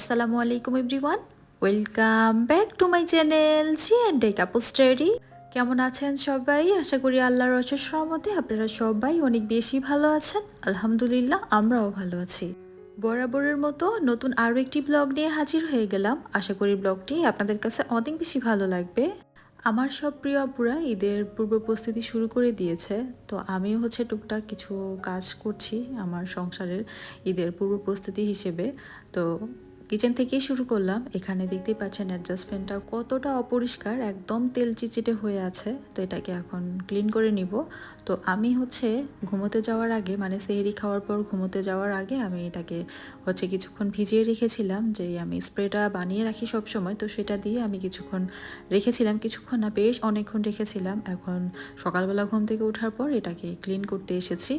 আসসালামু আলাইকুম everyone welcome back to my channel G and D couple study কেমন আছেন সবাই? আশা করি আল্লাহর অশেষ রহমতে আপনারা সবাই অনেক বেশি ভালো আছেন। আলহামদুলিল্লাহ, আমরাও ভালো আছি। বরাবরের মতো নতুন আরও একটি ব্লগ নিয়ে হাজির হয়ে গেলাম। আশা করি ব্লগটি আপনাদের কাছে অনেক বেশি ভালো লাগবে। আমার সব প্রিয় আপুরা ঈদের পূর্ব প্রস্তুতি শুরু করে দিয়েছে। তো আমিও হচ্ছে টুকটাক কিছু কাজ করছি আমার সংসারের ঈদের পূর্ব প্রস্তুতি হিসেবে। তো কিচেন থেকেই শুরু করলাম। এখানে দেখতেই পাচ্ছেন অ্যাডজাস্টমেন্টটা কতটা অপরিষ্কার, একদম তেল চিচিটে হয়ে আছে। তো এটাকে এখন ক্লিন করে নিব। তো আমি হচ্ছে ঘুমোতে যাওয়ার আগে মানে সেহরি খাওয়ার পর ঘুমোতে যাওয়ার আগে আমি এটাকে হচ্ছে কিছুক্ষণ ভিজিয়ে রেখেছিলাম যে আমি স্প্রেটা বানিয়ে রাখি সব সময় তো সেটা দিয়ে আমি কিছুক্ষণ রেখেছিলাম। কিছুক্ষণ না, বেশ অনেকক্ষণ রেখেছিলাম। এখন সকালবেলা ঘুম থেকে ওঠার পর এটাকে ক্লিন করতে এসেছি।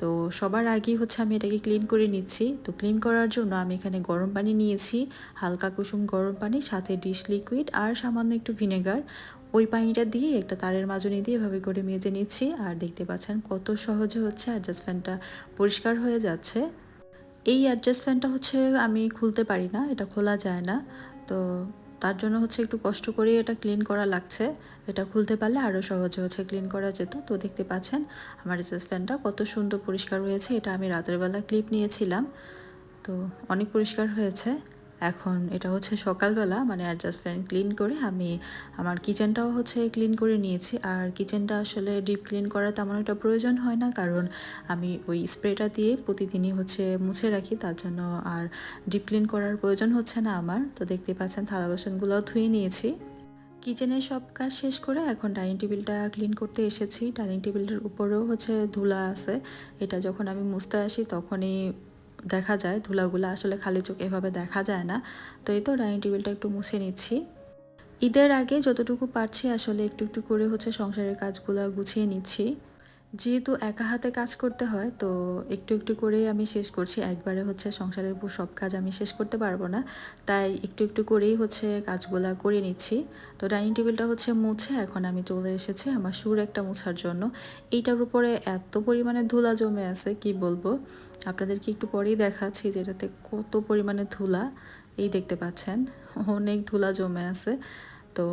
তো সবার আগেই হচ্ছে আমি এটাকে ক্লিন করে নিচ্ছি। তো ক্লিন করার জন্য আমি এখানে গরম পানি নিয়েছি, হালকা কুসুম গরম পানি, সাথে ডিশ লিকুইড আর সামান্য একটু ভিনেগার ওই পানিটা দিয়ে একটা তারের মাজনি দিয়ে এভাবে করে মেজে নিচ্ছি আর দেখতে পাচ্ছেন কত সহজে হচ্ছে অ্যাডজাস্ট ফ্যানটা পরিষ্কার হয়ে যাচ্ছে। এই অ্যাডজাস্ট ফ্যানটা হচ্ছে আমি খুলতে পারি না, এটা খোলা যায় না। তো তার জন্য হচ্ছে একটু কষ্ট করে এটা ক্লিন করা লাগছে। এটা খুলতে পারলে আরও সহজে হচ্ছে ক্লিন করা যেত। তো দেখতে পাচ্ছেন, আমার রিচার্জ ফ্যানটা কত সুন্দর পরিষ্কার হয়েছে। এটা আমি রাতেরবেলা ক্লিপ নিয়েছিলাম। তো অনেক পরিষ্কার হয়েছে। এখন এটা হচ্ছে সকালবেলা মানে অ্যাডজাস্ট ফ্যান ক্লিন করে আমি আমার কিচেনটাও হচ্ছে ক্লিন করে নিয়েছি। আর কিচেনটা আসলে ডিপ ক্লিন করা তেমন একটা প্রয়োজন হয় না, কারণ আমি ওই স্প্রেটা দিয়ে প্রতিদিনই হচ্ছে মুছে রাখি, তার জন্য আর ডিপ ক্লিন করার প্রয়োজন হচ্ছে না আমার। তো দেখতে পাচ্ছেন থালা বাসনগুলোও ধুয়ে নিয়েছি। কিচেনের সব কাজ শেষ করে এখন ডাইনিং টেবিলটা ক্লিন করতে এসেছি। ডাইনিং টেবিলের উপরেও হচ্ছে ধুলা আছে। এটা যখন আমি মুছতে আসি তখনই দেখা যায়, ধুলাগুলো আসলে খালি চোখ এভাবে দেখা যায় না। তো এই তো ডাইনিং টেবিলটা একটু মুছে নিচ্ছি। ঈদের আগে যতটুকু পারছি আসলে একটু একটু করে হচ্ছে সংসারের কাজগুলো গুছিয়ে নিচ্ছি। যেহেতু একা হাতে কাজ করতে হয়, তো একটু একটু করেই আমি শেষ করছি। একবারে হচ্ছে সংসারের উপর সব কাজ আমি শেষ করতে পারব না, তাই একটু একটু করেই হচ্ছে কাজগুলা করে নিচ্ছি। তো ডাইনিং টেবিলটা হচ্ছে মুছে, এখন আমি চলে এসেছি আমার সুর একটা মুছার জন্য। এইটার উপরে এত পরিমাণে ধুলা জমে আছে, কি বলব? আপনাদেরকে একটু পরেই দেখাচ্ছি যেটাতে কত পরিমাণে ধুলা, এই দেখতে পাচ্ছেন, অনেক ধুলা জমে আছে। তো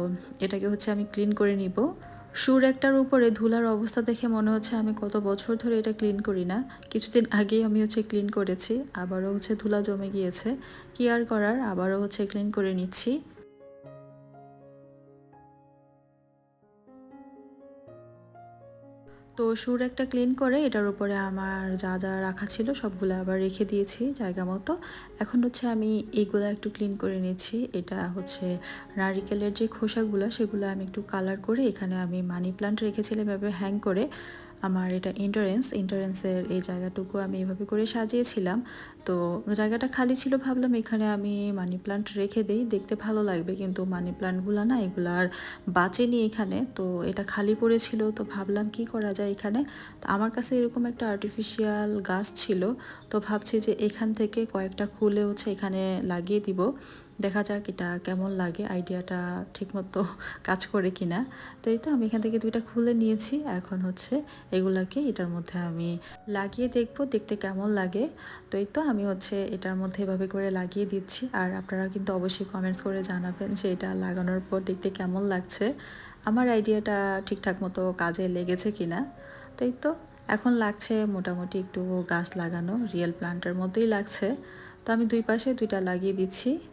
এটাকে হচ্ছে আমি ক্লিন করে নিব। সুর একটার উপরে ধুলার অবস্থা দেখে মনে হচ্ছে আমি কত বছর ধরে এটা ক্লিন করি না। কিছুদিন আগেই আমি হচ্ছে ক্লিন করেছি, আবারও হচ্ছে ধুলা জমে গিয়েছে। কি আর করার, আবারও হচ্ছে ক্লিন করে নিচ্ছি। তো সুর একটা ক্লিন করে, এটার উপরে আমার যা যা রাখা ছিল সবগুলো আবার রেখে দিয়েছি জায়গা মতো। এখন হচ্ছে আমি এইগুলো একটু ক্লিন করে নিয়েছি এটা হচ্ছে নারিকেলের যে খোসাগুলো, সেগুলো আমি একটু কালার করে এখানে আমি মানি প্লান্ট রেখেছিলাম এভাবে হ্যাং করে। আমার এটা ইন্টারেন্স ইন্টারেন্সের এই জায়গাটুকু আমি এভাবে করে সাজিয়েছিলাম। তো জায়গাটা খালি ছিল, ভাবলাম এখানে আমি মানি প্লান্ট রেখে দিই, দেখতে ভালো লাগবে। কিন্তু মানি প্লান্টগুলো না, এগুলো আর বাঁচেনি এখানে। তো এটা খালি পড়েছিল, তো ভাবলাম কি করা যায় এখানে? তো আমার কাছে এরকম একটা আর্টিফিশিয়াল গাছ ছিল। তো ভাবছি যে এখান থেকে কয়েকটা খুলে হচ্ছে এখানে লাগিয়ে দিব। দেখা যাক এটা কেমন লাগে আইডিয়াটা ঠিকমতো কাজ করে কিনা। তো এই তো আমি এখান থেকে দুইটা খুলে নিয়েছি। এখন হচ্ছে এগুলাকে এটার মধ্যে আমি লাগিয়ে দেখব, দেখতে কেমন লাগে। তো এই তো আমি হচ্ছে এটার মধ্যে এভাবে করে লাগিয়ে দিচ্ছি। আর আপনারা কিন্তু অবশ্যই কমেন্টস করে জানাবেন যে এটা লাগানোর পর দেখতে কেমন লাগছে। আমার আইডিয়াটা ঠিকঠাক মতো কাজে লেগেছে কিনা। তো এই তো এখন লাগছে মোটামুটি একটু গাছ লাগানো রিয়েল প্লান্টের মধ্যেই লাগছে। তো আমি দুই পাশে দুইটা লাগিয়ে দিচ্ছি।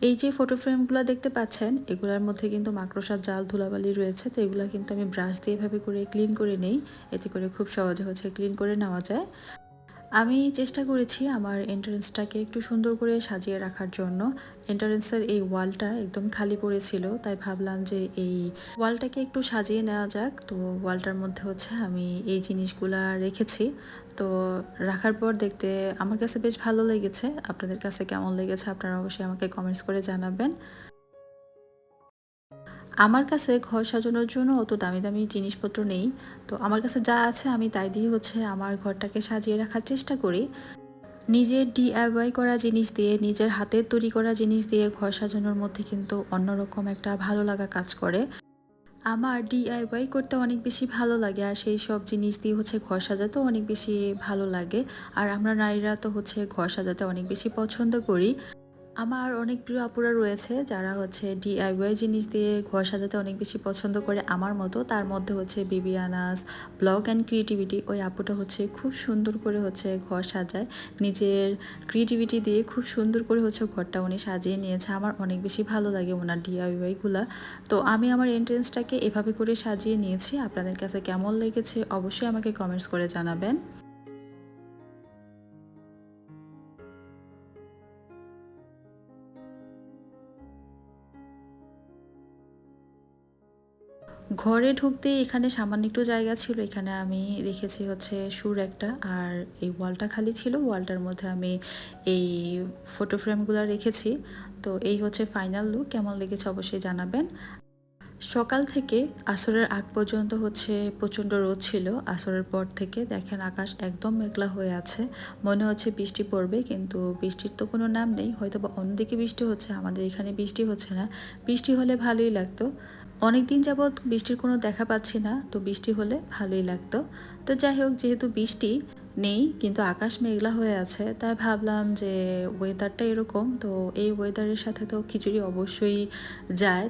এই যে ফটো ফ্রেমগুলো দেখতে পাচ্ছেন, এগুলোর মধ্যে কিন্তু মাকড়সার জাল, ধুলাবালি রয়েছে, তো এগুলো কিন্তু আমি ব্রাশ দিয়ে এভাবে করে ক্লিন করে নেই। এতে করে খুব সহজে হচ্ছে ক্লিন করে নেওয়া যায়। আমি চেষ্টা করেছি আমার এন্ট্রেন্সটাকে একটু সুন্দর করে সাজিয়ে রাখার জন্য। এন্ট্রেন্সের এই ওয়ালটা একদম খালি পড়েছিল, তাই ভাবলাম যে এই ওয়ালটাকে একটু সাজিয়ে নেওয়া যাক। তো ওয়ালটার মধ্যে হচ্ছে আমি এই জিনিসগুলা রেখেছি। তো রাখার পর দেখতে আমার কাছে বেশ ভালো লেগেছে। আপনাদের কাছে কেমন লেগেছে আপনারা অবশ্যই আমাকে কমেন্টস করে জানাবেন। আমার কাছে ঘর সাজানোর জন্য অত দামি দামি জিনিসপত্র নেই। তো আমার কাছে যা আছে আমি তাই দিয়ে হচ্ছে আমার ঘরটাকে সাজিয়ে রাখার চেষ্টা করি। নিজের ডিআইওয়াই করা জিনিস দিয়ে, নিজের হাতের তৈরি করা জিনিস দিয়ে ঘর সাজানোর মধ্যে কিন্তু অন্যরকম একটা ভালো লাগা কাজ করে। আমার ডিআইওয়াই করতে অনেক বেশি ভালো লাগে আর সেই সব জিনিস দিয়ে হচ্ছে ঘর সাজাতেও অনেক বেশি ভালো লাগে। আর আমরা নারীরা তো হচ্ছে ঘর সাজাতে অনেক বেশি পছন্দ করি। আমার অনেক প্রিয় আপুরা রয়েছে যারা হচ্ছে ডিআইওয়াই জিনিস দিয়ে ঘর সাজাতে অনেক বেশি পছন্দ করে আমার মতো। তার মধ্যে হচ্ছে বিবি আনাস ব্লগ অ্যান্ড ক্রিয়েটিভিটি ওই আপুটা হচ্ছে খুব সুন্দর করে হচ্ছে ঘর সাজায়। নিজের ক্রিয়েটিভিটি দিয়ে খুব সুন্দর করে হচ্ছে ঘরটা উনি সাজিয়ে নিয়েছে। আমার অনেক বেশি ভালো লাগে ওনার ডিআইওয়াইগুলো তো আমি আমার এন্ট্রেন্সটাকে এভাবে করে সাজিয়ে নিয়েছি। আপনাদের কাছে কেমন লেগেছে অবশ্যই আমাকে কমেন্টস করে জানাবেন। ঘরে ঢুকতে এখানে সামান্য একটু জায়গা ছিল, এখানে আমি রেখেছি হচ্ছে সুর একটা, আর এই ওয়ালটা খালি ছিল, ওয়ালটার মধ্যে আমি এই ফটো ফ্রেমগুলো রেখেছি। তো এই হচ্ছে ফাইনাল লুক কেমন লেগেছে অবশ্যই জানাবেন। সকাল থেকে আসরের আগ পর্যন্ত হচ্ছে প্রচণ্ড রোদ ছিল, আসরের পর থেকে দেখেন আকাশ একদম মেঘলা হয়ে আছে। মনে হচ্ছে বৃষ্টি পড়বে, কিন্তু বৃষ্টির তো কোনো নাম নেই হয়তো বা অন্যদিকে বৃষ্টি হচ্ছে, আমাদের এখানে বৃষ্টি হচ্ছে না। বৃষ্টি হলে ভালোই লাগতো। অনেক দিন যাবৎ বৃষ্টির কোনো দেখা পাচ্ছি না, তো বৃষ্টি হলে ভালোই লাগতো। তো যাই হোক, যেহেতু বৃষ্টি নেই, কিন্তু আকাশ মেঘলা হয়ে আছে, তাই ভাবলাম যে ওয়েদারটা এরকম, তো এই ওয়েদারের সাথে তো খিচুড়ি অবশ্যই যায়।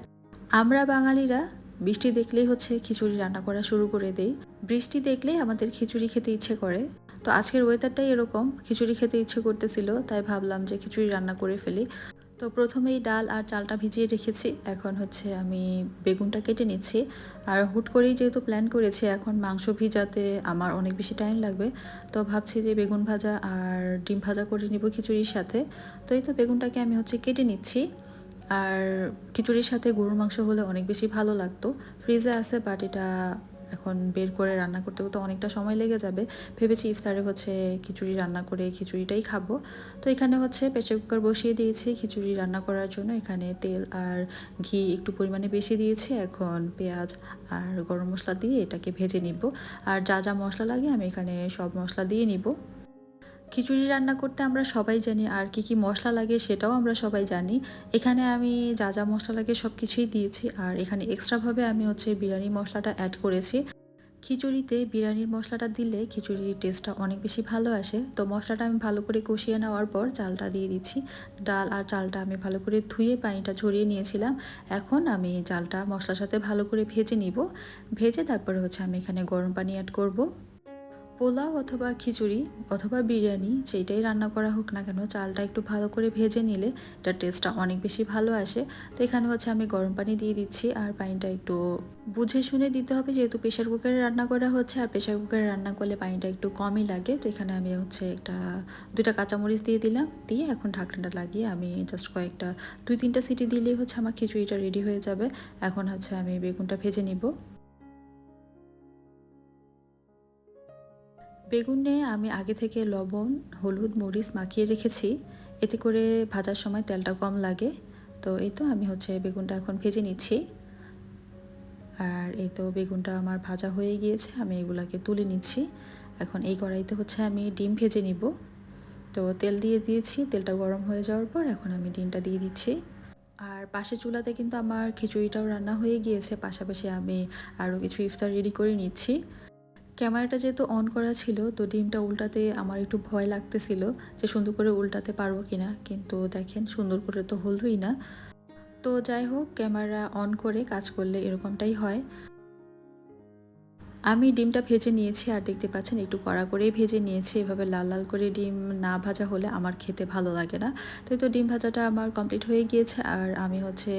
আমরা বাঙালিরা বৃষ্টি দেখলেই হচ্ছে খিচুড়ি রান্না করা শুরু করে দেই। বৃষ্টি দেখলেই আমাদের খিচুড়ি খেতে ইচ্ছে করে। তো আজকের ওয়েদারটাই এরকম, খিচুড়ি খেতে ইচ্ছে করতেছিল, তাই ভাবলাম যে খিচুড়ি রান্না করে ফেলি। তো প্রথমেই ডাল আর চালটা ভিজিয়ে রেখেছি। এখন হচ্ছে আমি বেগুনটা কেটে নিচ্ছি। আর হুট করেই যেহেতু প্ল্যান করেছি, এখন মাংস ভিজাতে আমার অনেক বেশি টাইম লাগবে। তো ভাবছি যে বেগুন ভাজা আর ডিম ভাজা করে নিব খিচুড়ির সাথে। তো এই তো বেগুনটাকে আমি হচ্ছে কেটে নিচ্ছি। আর খিচুড়ির সাথে গরুর মাংস হলে অনেক বেশি ভালো লাগতো। ফ্রিজে আছে বাট এটা এখন বের করে রান্না করতে করতে অনেকটা সময় লেগে যাবে। ভেবেছি ইফতারে হচ্ছে খিচুড়ি রান্না করে খিচুড়িটাই খাব। তো এখানে হচ্ছে প্রেশার কুকার বসিয়ে দিয়েছি খিচুড়ি রান্না করার জন্য। এখানে তেল আর ঘি একটু পরিমাণে বেশি দিয়েছি। এখন পেঁয়াজ আর গরম মশলা দিয়ে এটাকে ভেজে নিব। আর যা যা মশলা লাগে আমি এখানে সব মশলা দিয়ে নিব। খিচুড়ি রান্না করতে আমরা সবাই জানি আর কি কি মশলা লাগে সেটাও আমরা সবাই জানি। এখানে আমি যা যা মশলা লাগে সব কিছুই দিয়েছি আর এখানে এক্সট্রাভাবে আমি হচ্ছে বিরিয়ানি মশলাটা অ্যাড করেছি। খিচুড়িতে বিরিয়ানির মশলাটা দিলে খিচুড়ির টেস্টটা অনেক বেশি ভালো আসে। তো মশলাটা আমি ভালো করে কষিয়ে নেওয়ার পর চালটা দিয়ে দিচ্ছি। ডাল আর চালটা আমি ভালো করে ধুয়ে পানিটা ঝরিয়ে নিয়েছিলাম। এখন আমি চালটা মশলার সাথে ভালো করে ভেজে নিব। ভেজে তারপরে হচ্ছে আমি এখানে গরম পানি অ্যাড করব। পোলাও অথবা খিচুড়ি অথবা বিরিয়ানি যেটাই রান্না করা হোক না কেন, চালটা একটু ভালো করে ভেজে নিলে এটার টেস্টটা অনেক বেশি ভালো আসে। তো এখানে হচ্ছে আমি গরম পানি দিয়ে দিচ্ছি আর পানিটা একটু বুঝে শুনে দিতে হবে যেহেতু প্রেশার কুকারে রান্না করা হচ্ছে আর প্রেশার কুকারে রান্না করলে পানিটা একটু কমই লাগে। তো এখানে আমি হচ্ছে একটা দুইটা কাঁচামরিচ দিয়ে দিলাম, দিয়ে এখন ঢাকনাটা লাগিয়ে আমি জাস্ট কয়েকটা দুই তিনটা সিটি দিলেই হচ্ছে আমার খিচুড়িটা রেডি হয়ে যাবে। এখন হচ্ছে আমি বেগুনটা ভেজে নিব। বেগুনে আমি আগে থেকে লবণ, হলুদ, মরিচ মাখিয়ে রেখেছি। এতে করে ভাজার সময় তেলটা কম লাগে। তো এই তো আমি হচ্ছে বেগুনটা এখন ভেজে নিচ্ছি। আর এই তো বেগুনটা আমার ভাজা হয়ে গিয়েছে, আমি এগুলাকে তুলে নিচ্ছি। এখন এই কড়াইতে হচ্ছে আমি ডিম ভেজে নিব। তো তেল দিয়ে দিয়েছি, তেলটা গরম হয়ে যাওয়ার পর এখন আমি ডিমটা দিয়ে দিচ্ছি। আর পাশে চুলাতে কিন্তু আমার খিচুড়িটাও রান্না হয়ে গিয়েছে, পাশাপাশি আমি আরও কিছু ইফতার রেডি করে নিচ্ছি। ক্যামেরাটা যেহেতু অন করা ছিল, তো ডিমটা উল্টাতে আমার একটু ভয় লাগতেছিল যে সুন্দর করে উল্টাতে পারব কিনা। কিন্তু দেখেন, সুন্দর করে তো হলোই না। তো যাই হোক, ক্যামেরা অন করে কাজ করলে এরকমটাই হয়। আমি ডিমটা ভেজে নিয়েছি, আর দেখতে পাচ্ছেন একটু কড়া করেই ভেজে নিয়েছি। এভাবে লাল লাল করে ডিম না ভাজা হলে আমার খেতে ভালো লাগে না। তো তো ডিম ভাজাটা আমার কমপ্লিট হয়ে গিয়েছে, আর আমি হচ্ছে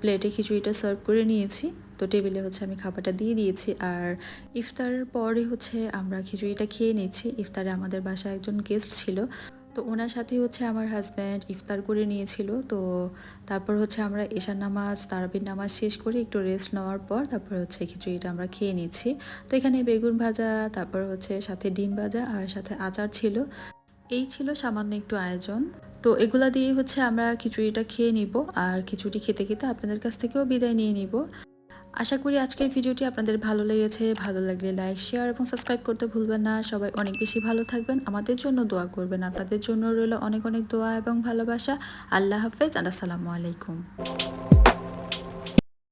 প্লেটে খিচুড়িটা সার্ভ করে নিয়েছি। তো টেবিলে হচ্ছে আমি খাবারটা দিয়ে দিয়েছি। আর ইফতার পরে হচ্ছে আমরা খিচুড়িটা খেয়ে নিচ্ছি। ইফতারে আমাদের বাসায় একজন গেস্ট ছিল। তো ওনার সাথে হচ্ছে আমার হাজব্যান্ড ইফতার করে নিয়েছিল। তো তারপর হচ্ছে আমরা এশার নামাজ, তারাবির নামাজ শেষ করে একটু রেস্ট নেওয়ার পর তারপর হচ্ছে খিচুড়িটা আমরা খেয়ে নিচ্ছি। তো এখানে বেগুন ভাজা, তারপর হচ্ছে সাথে ডিম ভাজা আর সাথে আচার ছিল। এই ছিল সামান্য একটু আয়োজন। তো এগুলা দিয়ে হচ্ছে আমরা খিচুড়িটা খেয়ে নিব। আর খিচুড়ি খেতে খেতে আপনাদের কাছ থেকেও বিদায় নিয়ে নিব। আশা করি আজকের ভিডিওটি আপনাদের ভালো লেগেছে। ভালো লাগলে লাইক শেয়ার এবং সাবস্ক্রাইব করতে ভুলবেন না। সবাই অনেক বেশি ভালো থাকবেন। আমাদের জন্য দোয়া করবেন। আপনাদের জন্য রইল অনেক অনেক দোয়া এবং ভালোবাসা। আল্লাহ হাফেজ। আর আসসালামু আলাইকুম।